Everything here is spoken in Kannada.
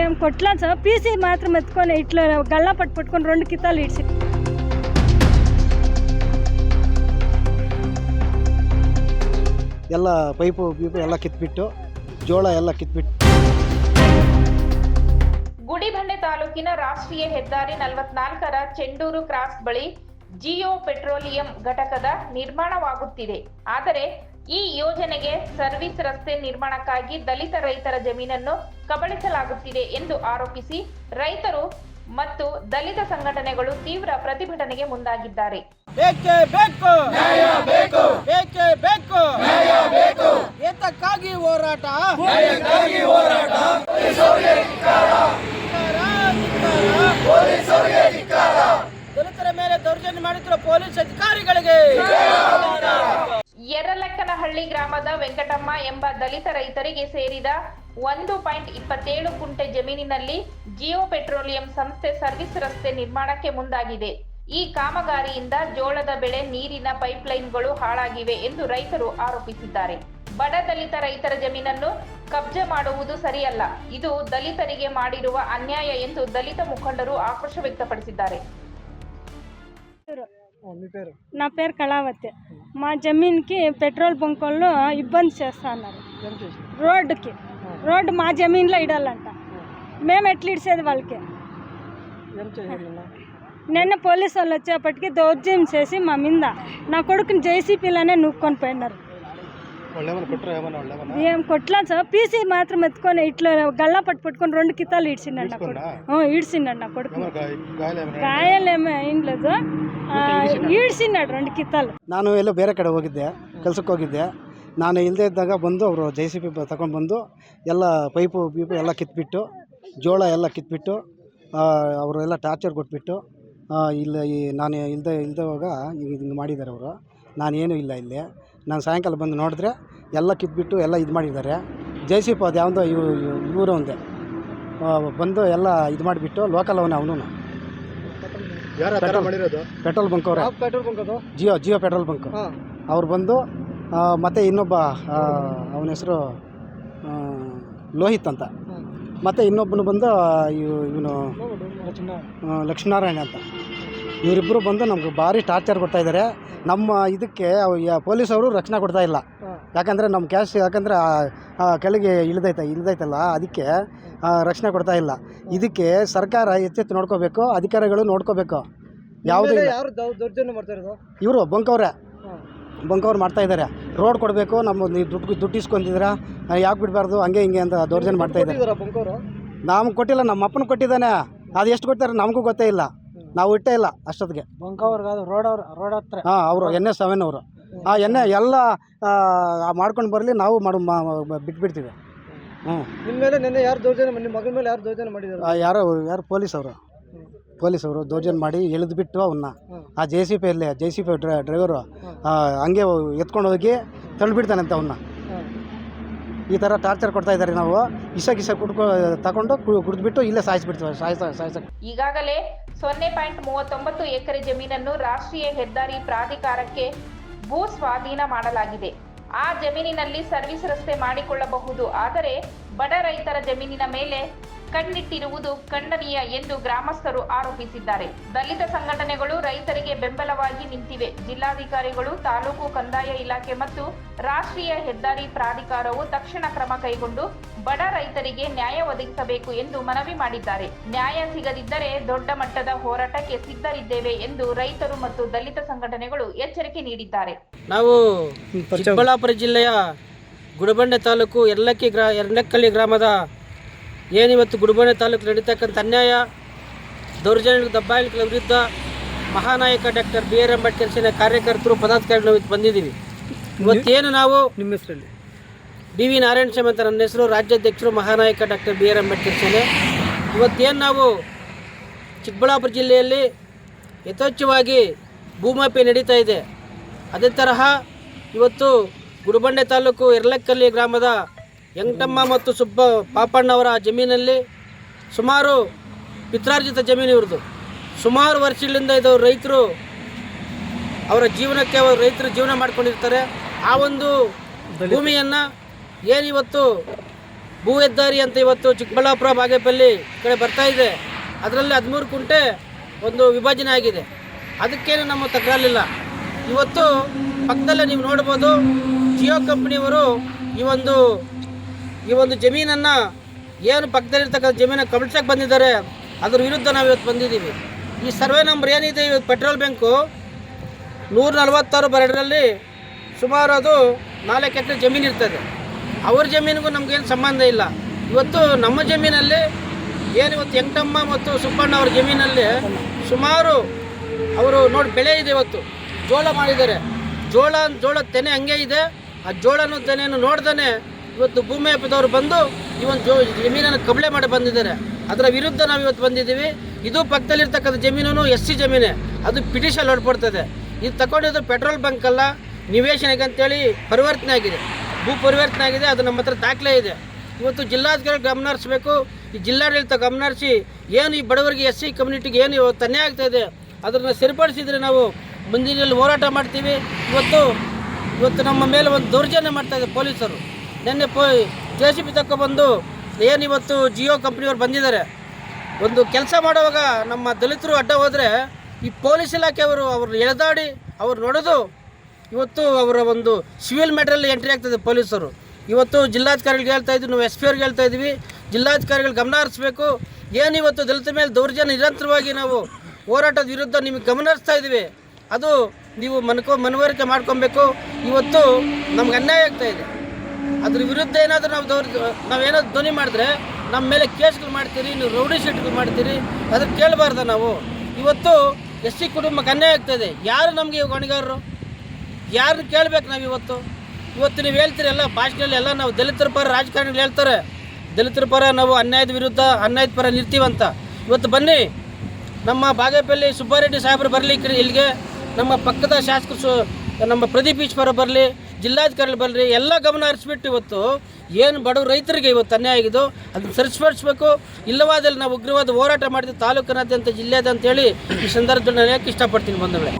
ఏం కొట్లా సార్ పీసీ మాత్రం ఎత్తుకొని ఇట్లా గల్లా పట్టు పట్టుకొని రెండు కితాలు ఇడ్చి ಎಲ್ಲ ಪೈಪು ಗೀಪು ಎಲ್ಲ ಕಿತ್ಬಿಟ್ಟು ಜೋಳ ಎಲ್ಲ ಕಿತ್ಬಿಟ್ಟು ಗುಡಿಬಂಡೆ ತಾಲೂಕಿನ ರಾಷ್ಟ್ರೀಯ ಹೆದ್ದಾರಿ ನಲವತ್ನಾಲ್ಕರ ಚೆಂಡೂರು ಕ್ರಾಸ್ ಬಳಿ ಜಿಯೋ ಪೆಟ್ರೋಲಿಯಂ ಘಟಕದ ನಿರ್ಮಾಣವಾಗುತ್ತಿದೆ ಆದರೆ ಈ ಯೋಜನೆಗೆ ಸರ್ವಿಸ್ ರಸ್ತೆ ನಿರ್ಮಾಣಕ್ಕಾಗಿ ದಲಿತ ರೈತರ ಜಮೀನನ್ನು ಕಬಳಿಸಲಾಗುತ್ತಿದೆ ಎಂದು ಆರೋಪಿಸಿ ರೈತರು ಮತ್ತು ದಲಿತ ಸಂಘಟನೆಗಳು ತೀವ್ರ ಪ್ರತಿಭಟನೆಗೆ ಮುಂದಾಗಿದ್ದಾರೆ. ಬೇಕೇ ಬೇಕು? ನ್ಯಾಯ ಬೇಕು. ಬೇಕೇ ಬೇಕು? ನ್ಯಾಯ ಬೇಕು. ಏತಕ್ಕಾಗಿ ಹೋರಾಟ? ನ್ಯಾಯಕ್ಕಾಗಿ ಹೋರಾಟ ದಲಿತರ ಮೇಲೆ ದೌರ್ಜನ್ಯ ಮಾಡುತ್ತಿರುವ ಪೊಲೀಸ್ ಅಧಿಕಾರಿಗಳಿಗೆ ಮರಳಿ ಗ್ರಾಮದ ವೆಂಕಟಮ್ಮ ಎಂಬ ದಲಿತ ರೈತರಿಗೆ ಸೇರಿದ ಒಂದು ಪಾಯಿಂಟ್ ಇಪ್ಪತ್ತೇಳು ಕುಂಟೆ ಜಮೀನಿನಲ್ಲಿ ಜಿಯೋ ಪೆಟ್ರೋಲಿಯಂ ಸಂಸ್ಥೆ ಸರ್ವಿಸ್ ರಸ್ತೆ ನಿರ್ಮಾಣಕ್ಕೆ ಮುಂದಾಗಿದೆ. ಈ ಕಾಮಗಾರಿಯಿಂದ ಜೋಳದ ಬೆಳೆ, ನೀರಿನ ಪೈಪ್ಲೈನ್ಗಳು ಹಾಳಾಗಿವೆ ಎಂದು ರೈತರು ಆರೋಪಿಸಿದ್ದಾರೆ. ಬಡ ದಲಿತ ರೈತರ ಜಮೀನನ್ನು ಕಬ್ಜೆ ಮಾಡುವುದು ಸರಿಯಲ್ಲ. ಇದು ದಲಿತರಿಗೆ ಮಾಡಿರುವ ಅನ್ಯಾಯ ಎಂದು ದಲಿತ ಮುಖಂಡರು ಆಕ್ರೋಶ ವ್ಯಕ್ತಪಡಿಸಿದ್ದಾರೆ. నా పేరు కళావతి. మా జమీన్కి పెట్రోల్ బంకుల్లో ఇబ్బంది చేస్తా అన్నారు రోడ్డుకి. రోడ్డు మా జమీన్లో ఇడాలంట. మేము ఎట్లా ఇడిసేది వాళ్ళకి? నిన్న? పోలీసు వాళ్ళు వచ్చేపటికి దౌర్జన్యం చేసి మా మీద నా కొడుకుని జేసీపీలోనే నూక్కొని పోయినారు. ఏం కొట్లా సార్? పీసీ మాత్రం ఎత్తుకొని ఇట్లా గల్లా పట్టు పట్టుకొని రెండు కితాలు ఇడిచిండు నా కొడుకు. ఈడ్చిండు నా కొడుకు. గాయాలు గాయాలేమీ ಮಾಡೋದು ಈಡ್ಸಿ ಒಂದು ಕಿತ್ತಲ್ಲಿ ನಾನು ಎಲ್ಲೋ ಬೇರೆ ಕಡೆ ಹೋಗಿದ್ದೆ ಕೆಲ್ಸಕ್ಕೆ ಹೋಗಿದ್ದೆ. ನಾನು ಇಲ್ಲದೆ ಇದ್ದಾಗ ಬಂದು ಅವರು ಜೆ ಸಿ ಪಿ ಬಂದು ಎಲ್ಲ ಪೈಪು ಪೀಪು ಎಲ್ಲ ಕಿತ್ಬಿಟ್ಟು ಜೋಳ ಎಲ್ಲ ಕಿತ್ಬಿಟ್ಟು ಅವರೆಲ್ಲ ಟಾರ್ಚರ್ ಕೊಟ್ಬಿಟ್ಟು ಇಲ್ಲ ಈ ನಾನು ಇಲ್ಲದೆ ಇಲ್ಲದೆ ಹೋಗ ಇದು ಮಾಡಿದ್ದಾರೆ ಅವರು. ನಾನೇನು ಇಲ್ಲ ಇಲ್ಲಿ. ನಾನು ಸಾಯಂಕಾಲ ಬಂದು ನೋಡಿದ್ರೆ ಎಲ್ಲ ಕಿತ್ಬಿಟ್ಟು ಎಲ್ಲ ಇದು ಮಾಡಿದ್ದಾರೆ. ಜೆ ಸಿ ಪಿ ಅದು ಯಾವುದೋ ಇವರು ಒಂದೇ. ಬಂದು ಎಲ್ಲ ಇದು ಮಾಡಿಬಿಟ್ಟು ಲೋಕಲ್ ಅವನು ಅವನು ಮಾಡಿರೋದು? ಪೆಟ್ರೋಲ್ ಬಂಕ್ ಅವರೇ. ಪೆಟ್ರೋಲ್ ಬಂಕ್ ಅದು? Jio Jio petrol bunk. ಅವ್ರು ಬಂದು ಆ, ಮತ್ತೆ ಇನ್ನೊಬ್ಬ ಅವನ ಹೆಸರು ಲೋಹಿತ್ ಅಂತ. ಮತ್ತು ಇನ್ನೊಬ್ಬನು ಬಂದು ಇವನು ಲಕ್ಷ್ಮೀನಾರಾಯಣ ಅಂತ. ಇವರಿಬ್ಬರು ಬಂದು ನಮ್ಗೆ ಭಾರಿ ಟಾರ್ಚರ್ ಕೊಡ್ತಾ ಇದ್ದಾರೆ ನಮ್ಮ ಇದಕ್ಕೆ ಪೊಲೀಸವರು ರಕ್ಷಣೆ ಕೊಡ್ತಾ ಇಲ್ಲ. ಯಾಕಂದರೆ ನಮ್ಮ ಕ್ಯಾಶ್ ಯಾಕಂದರೆ ಕೆಳಗೆ ಇಳಿದೈತೆ ಇಳಿದೈತಲ್ಲ ಅದಕ್ಕೆ ರಕ್ಷಣೆ ಕೊಡ್ತಾ ಇಲ್ಲ. ಇದಕ್ಕೆ ಸರ್ಕಾರ ಎಚ್ಚೆತ್ತು ನೋಡ್ಕೋಬೇಕು ಅಧಿಕಾರಿಗಳು ನೋಡ್ಕೋಬೇಕು. ಯಾವುದೇ ಯಾರು ದೌ- ದೌರ್ಜನ್ಯ ಮಾಡ್ತಾ ಇರೋದು? ಇವರು ಬಂಕವ್ರೆ ಬಂಕವ್ರು ಮಾಡ್ತಾ ಇದ್ದಾರೆ ರೋಡ್ ಕೊಡಬೇಕು ನಮ್ಮ ನೀವು ದುಡ್ಡು ದುಡ್ಡು ಇಸ್ಕೊಂತಿದ್ದೀರಾ ಯಾಕೆ ಬಿಡಬಾರ್ದು ಹಂಗೆ ಹಿಂಗೆ ಅಂತ ದೌರ್ಜನ್ಯ ಮಾಡ್ತಾ ಇದ್ದಾರೆ ಬಂಕವರು ನಮ್ಗೆ ಕೊಟ್ಟಿಲ್ಲ ನಮ್ಮ ಅಪ್ಪನ ಕೊಟ್ಟಿದ್ದಾನೆ. ಅದು ಎಷ್ಟು ಕೊಡ್ತಾರೆ ನಮಗೂ ಗೊತ್ತೇ ಇಲ್ಲ. ನಾವು ಇಟ್ಟೇ ಇಲ್ಲ ಅಷ್ಟೊತ್ತಿಗೆ. ಬಂಕವ್ರಿಗೆ ಅದು ರೋಡ್ ಅವ್ರು ರೋಡ್ ಹತ್ರ. ಹಾಂ ಅವರು ಎನ್ ಎಸ್ ಸೆವೆನ್ ಅವರು. ಆ ಎಣ್ಣೆ ಎಲ್ಲ ಮಾಡ್ಕೊಂಡು ಬರಲಿ ನಾವು ಮಾಡು ಬಿಟ್ಬಿಡ್ತೀವಿ. ಹ್ಞೂ ನಿಮ್ಮ ಮೇಲೆ ನಿನ್ನೆ ಯಾರು ದೌರ್ಜನ್ಯ ನಿಮ್ಮ ಮಗನ ಮೇಲೆ ಯಾರು ದೌರ್ಜನ್ಯ ಮಾಡಿದಾರೆ? ಆ, ಯಾರೋ ಯಾರು ಪೊಲೀಸ್ ಅವರು. ಪೊಲೀಸ್ ಅವರು ದೌರ್ಜನ್ಯ ಮಾಡಿ ಎಳೆದ್ಬಿಟ್ಟು ಅವನ್ನ ಆ ಜೆ ಸಿ ಪಿ ಅಲ್ಲಿ ಜೆ ಸಿ ಪಿ ಡ್ರೈವರು ಹಂಗೆ ಎತ್ಕೊಂಡು ಹೋಗಿ ತಳ್ಳಿಬಿಡ್ತಾನಂತೆ ಅವನ್ನ ಈ ಥರ ಟಾರ್ಚರ್ ಕೊಡ್ತಾ ಇದ್ದಾರೆ ನಾವು. ಇಸ ಗಿಸ ಕುಡ್ಕೊ ತಗೊಂಡು ಕು- ಕುಡಿದ್ಬಿಟ್ಟು ಇಲ್ಲೇ ಸಾಯಿಸ್ಬಿಡ್ತೀವಿ ಸಾಯಿಸ ಸಾಯಿಸ ಈಗಾಗಲೇ ಸೊನ್ನೆ ಪಾಯಿಂಟ್ ಮೂವತ್ತೊಂಬತ್ತು ಎಕರೆ ಜಮೀನನ್ನು ರಾಷ್ಟ್ರೀಯ ಹೆದ್ದಾರಿ ಪ್ರಾಧಿಕಾರಕ್ಕೆ ಭೂ ಸ್ವಾಧೀನ ಮಾಡಲಾಗಿದೆ. ಆ ಜಮೀನಿನಲ್ಲಿ ಸರ್ವಿಸ್ ರಸ್ತೆ ಮಾಡಿಕೊಳ್ಳಬಹುದು. ಆದರೆ ಬಡ ರೈತರ ಜಮೀನಿನ ಮೇಲೆ ಕಣ್ಣಿಟ್ಟಿರುವುದು ಖಂಡನೀಯ ಎಂದು ಗ್ರಾಮಸ್ಥರು ಆರೋಪಿಸಿದ್ದಾರೆ. ದಲಿತ ಸಂಘಟನೆಗಳು ರೈತರಿಗೆ ಬೆಂಬಲವಾಗಿ ನಿಂತಿವೆ. ಜಿಲ್ಲಾಧಿಕಾರಿಗಳು ತಾಲೂಕು ಕಂದಾಯ ಇಲಾಖೆ ಮತ್ತು ರಾಷ್ಟ್ರೀಯ ಹೆದ್ದಾರಿ ಪ್ರಾಧಿಕಾರವು ತಕ್ಷಣ ಕ್ರಮ ಕೈಗೊಂಡು ಬಡ ರೈತರಿಗೆ ನ್ಯಾಯ ಒದಗಿಸಬೇಕು ಎಂದು ಮನವಿ ಮಾಡಿದ್ದಾರೆ. ನ್ಯಾಯ ಸಿಗದಿದ್ದರೆ ದೊಡ್ಡ ಮಟ್ಟದ ಹೋರಾಟಕ್ಕೆ ಸಿದ್ಧರಿದ್ದೇವೆ ಎಂದು ರೈತರು ಮತ್ತು ದಲಿತ ಸಂಘಟನೆಗಳು ಎಚ್ಚರಿಕೆ ನೀಡಿದ್ದಾರೆ. ನಾವು ಚಿಕ್ಕಬಳ್ಳಾಪುರ ಜಿಲ್ಲೆಯ ಗುಡಬಂಡೆ ತಾಲೂಕು ಎರಲಕ್ಕಿ ಗ್ರಾ ಗ್ರಾಮದ ಏನಿವತ್ತು ಗುಡಬಂಡೆ ತಾಲೂಕು ನಡೀತಕ್ಕಂಥ ಅನ್ಯಾಯ? ದೌರ್ಜನ್ಯ ದಬ್ಬಾಳಿಕೆಗಳ ವಿರುದ್ಧ ಮಹಾನಾಯಕ ಡಾಕ್ಟರ್ ಬಿ ಆರ್ ಅಂಬೇಡ್ಕರ್ ಸೇನೆ ಕಾರ್ಯಕರ್ತರು ಪದಾಧಿಕಾರಿಗಳು ಇವತ್ತು ಬಂದಿದ್ದೀವಿ. ಇವತ್ತೇನು ನಾವು ನಿಮ್ಮ ಹೆಸರಲ್ಲಿ? ಡಿ ವಿ ನಾರಾಯಣ ಸ್ವಾಮಿ ಅಂತ ನನ್ನ ಹೆಸರು ರಾಜ್ಯಾಧ್ಯಕ್ಷರು ಮಹಾನಾಯಕ ಡಾಕ್ಟರ್ ಬಿ ಆರ್ ಅಂಬೇಡ್ಕರ್ ಸೇನೆ. ಇವತ್ತೇನು ನಾವು ಚಿಕ್ಕಬಳ್ಳಾಪುರ ಜಿಲ್ಲೆಯಲ್ಲಿ ಯಥೇಚ್ಛವಾಗಿ ಭೂಮಾಪಿ ನಡೀತಾ ಇದೆ. ಅದೇ ತರಹ ಇವತ್ತು ಗುಡಬಂಡೆ ತಾಲೂಕು ಎರ್ಲಕ್ಕಲ್ಲಿ ಗ್ರಾಮದ ವೆಂಕಟಮ್ಮ ಮತ್ತು ಸುಬ್ಬ ಪಾಪಣ್ಣವರ ಜಮೀನಲ್ಲಿ ಸುಮಾರು ಪಿತ್ರಾರ್ಜಿತ ಜಮೀನು ಇವ್ರದ್ದು. ಸುಮಾರು ವರ್ಷಗಳಿಂದ ಇದು ರೈತರು ಅವರ ಜೀವನಕ್ಕೆ ಅವರು ರೈತರು ಜೀವನ ಮಾಡ್ಕೊಂಡಿರ್ತಾರೆ. ಆ ಒಂದು ಭೂಮಿಯನ್ನು ಏನಿವತ್ತು ಭೂ ಹೆದ್ದಾರಿ ಅಂತ ಇವತ್ತು ಚಿಕ್ಕಬಳ್ಳಾಪುರ ಬಾಗೇಪಲ್ಲಿ ಕಡೆ ಬರ್ತಾ ಇದೆ. ಅದರಲ್ಲಿ ಹದಿಮೂರು ಕುಂಟೆ ಒಂದು ವಿಭಜನೆ ಆಗಿದೆ. ಅದಕ್ಕೇನು ನಮ್ಮ ತಕರಾರಿಲ್ಲ. ಇವತ್ತು ಪಕ್ಕದಲ್ಲೇ ನೀವು ನೋಡ್ಬೋದು ಜಿಯೋ ಕಂಪ್ನಿಯವರು ಈ ಒಂದು ಈ ಒಂದು ಜಮೀನನ್ನು ಏನು ಪಕ್ಕದಲ್ಲಿರ್ತಕ್ಕಂಥ ಜಮೀನ ಕಬಳಿಸಕ್ಕೆ ಬಂದಿದ್ದಾರೆ, ಅದ್ರ ವಿರುದ್ಧ ನಾವು ಇವತ್ತು ಬಂದಿದ್ದೀವಿ. ಈ ಸರ್ವೆ ನಂಬರ್ ಏನಿದೆ ಇವತ್ತು ಪೆಟ್ರೋಲ್ ಬ್ಯಾಂಕು ನೂರ ನಲವತ್ತಾರು ಬರಡರಲ್ಲಿ ಸುಮಾರು ಅದು ನಾಲ್ಕು ಎಕರೆ ಜಮೀನು ಇರ್ತದೆ. ಅವ್ರ ಜಮೀನಿಗೂ ನಮಗೇನು ಸಂಬಂಧ ಇಲ್ಲ. ಇವತ್ತು ನಮ್ಮ ಜಮೀನಲ್ಲಿ ಏನು ಇವತ್ತು ಎಂಟಮ್ಮ ಮತ್ತು ಸುಬ್ಬಣ್ಣ ಅವ್ರ ಜಮೀನಲ್ಲಿ ಸುಮಾರು ಅವರು ನೋಡಿ ಬೆಳೆ ಇದೆ ಇವತ್ತು. ಜೋಳ ಮಾಡಿದ್ದಾರೆ. ಜೋಳ ಜೋಳ ತೆನೆ ಹಂಗೆ ಇದೆ. ಆ ಜೋಳನೂ ತೆನೆಯನ್ನು ನೋಡ್ದೇ ಇವತ್ತು ಭೂಮಿ ಹಬ್ಬದವರು ಬಂದು ಈ ಒಂದು ಜೋ ಜಮೀನನ್ನು ಕಬಳೆ ಮಾಡಿ ಬಂದಿದ್ದಾರೆ. ಅದರ ವಿರುದ್ಧ ನಾವು ಇವತ್ತು ಬಂದಿದ್ದೀವಿ. ಇದು ಪಕ್ಕದಲ್ಲಿರ್ತಕ್ಕಂಥ ಜಮೀನು ಎಸ್ ಸಿ ಜಮೀನೇ. ಅದು ಪಿಟಿಷನ್ ಹೊರಡ್ಪಡ್ತದೆ ಇದು ತಗೊಂಡಿದ್ದು ಪೆಟ್ರೋಲ್ ಬಂಕ್ ಅಲ್ಲ, ನಿವೇಶನಕ್ಕೆ ಅಂತೇಳಿ ಪರಿವರ್ತನೆ ಆಗಿದೆ. ಭೂ ಪರಿವರ್ತನೆ ಆಗಿದೆ, ಅದು ನಮ್ಮ ಹತ್ರ ದಾಖಲೆ ಇದೆ. ಇವತ್ತು ಜಿಲ್ಲಾಧಿಕಾರಿ ಗಮನ ಹರಿಸ್ಬೇಕು ಈ ಜಿಲ್ಲಾಡಳಿತ ಗಮನಹರಿಸಿ ಏನು ಈ ಬಡವರಿಗೆ ಎಸ್ ಸಿ ಕಮ್ಯುನಿಟಿಗೆ ಏನು ತನ್ನೇ ಆಗ್ತಾ ಇದೆ, ಅದನ್ನು ಸರಿಪಡಿಸಿದರೆ ನಾವು ಮುಂದಿನಲ್ಲಿ ಹೋರಾಟ ಮಾಡ್ತೀವಿ. ಇವತ್ತು ಇವತ್ತು ನಮ್ಮ ಮೇಲೆ ಒಂದು ದೌರ್ಜನ್ಯ ಮಾಡ್ತಾ ಪೊಲೀಸರು. ನಿನ್ನೆ ಪೋ ಜೆ ಸಿ ಬಿ ತಗೊಬಂದು ಏನು ಇವತ್ತು ಜಿಯೋ ಕಂಪ್ನಿಯವ್ರು ಬಂದಿದ್ದಾರೆ. ಒಂದು ಕೆಲಸ ಮಾಡುವಾಗ ನಮ್ಮ ದಲಿತರು ಅಡ್ಡ ಹೋದರೆ ಈ ಪೊಲೀಸ್ ಇಲಾಖೆಯವರು ಅವ್ರನ್ನ ಎಳೆದಾಡಿ ಅವ್ರು ನೋಡೋದು. ಇವತ್ತು ಅವರ ಒಂದು ಸಿವಿಲ್ ಮ್ಯಾಟ್ರಲ್ಲಿ ಎಂಟ್ರಿ ಆಗ್ತದೆ ಪೊಲೀಸರು. ಇವತ್ತು ಜಿಲ್ಲಾಧಿಕಾರಿಗಳಿಗೆ ಹೇಳ್ತಾ ಇದ್ವಿ, ನಾವು ಎಸ್ ಪಿ ಅವ್ರಿಗೆ ಹೇಳ್ತಾ ಇದ್ವಿ. ಜಿಲ್ಲಾಧಿಕಾರಿಗಳು ಗಮನ ಹರಿಸ್ಬೇಕು. ಏನು ಇವತ್ತು ದಲಿತ ಮೇಲೆ ದೌರ್ಜನ್ಯ ನಿರಂತರವಾಗಿ ನಾವು ಹೋರಾಟದ ವಿರುದ್ಧ ನಿಮಗೆ ಗಮನ ಹರಿಸ್ತಾ ಇದ್ದೀವಿ ಅದು ನೀವು ಮನ್ಕೊ ಮನವರಿಕೆ ಮಾಡ್ಕೊಬೇಕು. ಇವತ್ತು ನಮ್ಗೆ ಅನ್ಯಾಯ ಆಗ್ತಾ ಅದ್ರ ವಿರುದ್ಧ ಏನಾದರೂ ನಾವು ದೌರ್ ನಾವೇನಾದ್ರು ಧ್ವನಿ ಮಾಡಿದ್ರೆ ನಮ್ಮ ಮೇಲೆ ಕೇಸ್ಗಳು ಮಾಡ್ತೀರಿ, ನೀವು ರೌಡಿ ಶೀಟ್ಗಳು ಮಾಡ್ತೀರಿ ಅದಕ್ಕೆ ಕೇಳಬಾರ್ದ ನಾವು. ಇವತ್ತು ಎಸ್ ಸಿ ಕುಟುಂಬಕ್ಕೆ ಅನ್ಯಾಯ ಆಗ್ತದೆ. ಯಾರು ನಮಗೆ ಹೊಣೆಗಾರರು? ಯಾರನ್ನ ಕೇಳಬೇಕು ನಾವು ಇವತ್ತು? ಇವತ್ತು ನೀವು ಹೇಳ್ತೀರಿ ಎಲ್ಲ, ಭಾಷೆಯಲ್ಲಿ ಎಲ್ಲ ನಾವು ದಲಿತರ ಪರ ರಾಜಕಾರಣಿಗಳು ಹೇಳ್ತಾರೆ. ದಲಿತರ ಪರ ನಾವು ಅನ್ಯಾಯದ ವಿರುದ್ಧ, ಅನ್ಯಾಯದ ಪರ ನಿರ್ತೀವಂತ ಇವತ್ತು ಬನ್ನಿ, ನಮ್ಮ ಬಾಗೇಪಲ್ಲಿ ಸುಬ್ಬಾರೆಡ್ಡಿ ಸಾಹೇಬರು ಬರಲಿ ಇಲ್ಲಿಗೆ ನಮ್ಮ ಪಕ್ಕದ ಶಾಸಕರು ನಮ್ಮ ಪ್ರದೀಪ್ ಈಶ್ವರ ಬರಲಿ ಜಿಲ್ಲಾಧಿಕಾರಿಗಳು ಬರಲಿ ಎಲ್ಲ ಗಮನ ಹರಿಸ್ಬಿಟ್ಟು ಇವತ್ತು ಏನು ಬಡವ ರೈತರಿಗೆ ಇವತ್ತು ಅನ್ಯಾಯ ಆಗಿದ್ದು, ಅದನ್ನು ಸರಿಪಡಿಸ್ಬೇಕು ಇಲ್ಲವಾದಲ್ಲಿ ನಾವು ಉಗ್ರವಾದ ಹೋರಾಟ ಮಾಡಿದ ತಾಲೂಕಿನಾದ್ಯಂತ ಜಿಲ್ಲೆಯಾದಂತ ಹೇಳಿ ಈ ಸಂದರ್ಭದಲ್ಲಿ ನಾನು ಯಾಕೆ ಇಷ್ಟಪಡ್ತೀನಿ ಬಂಧುಗಳೇ?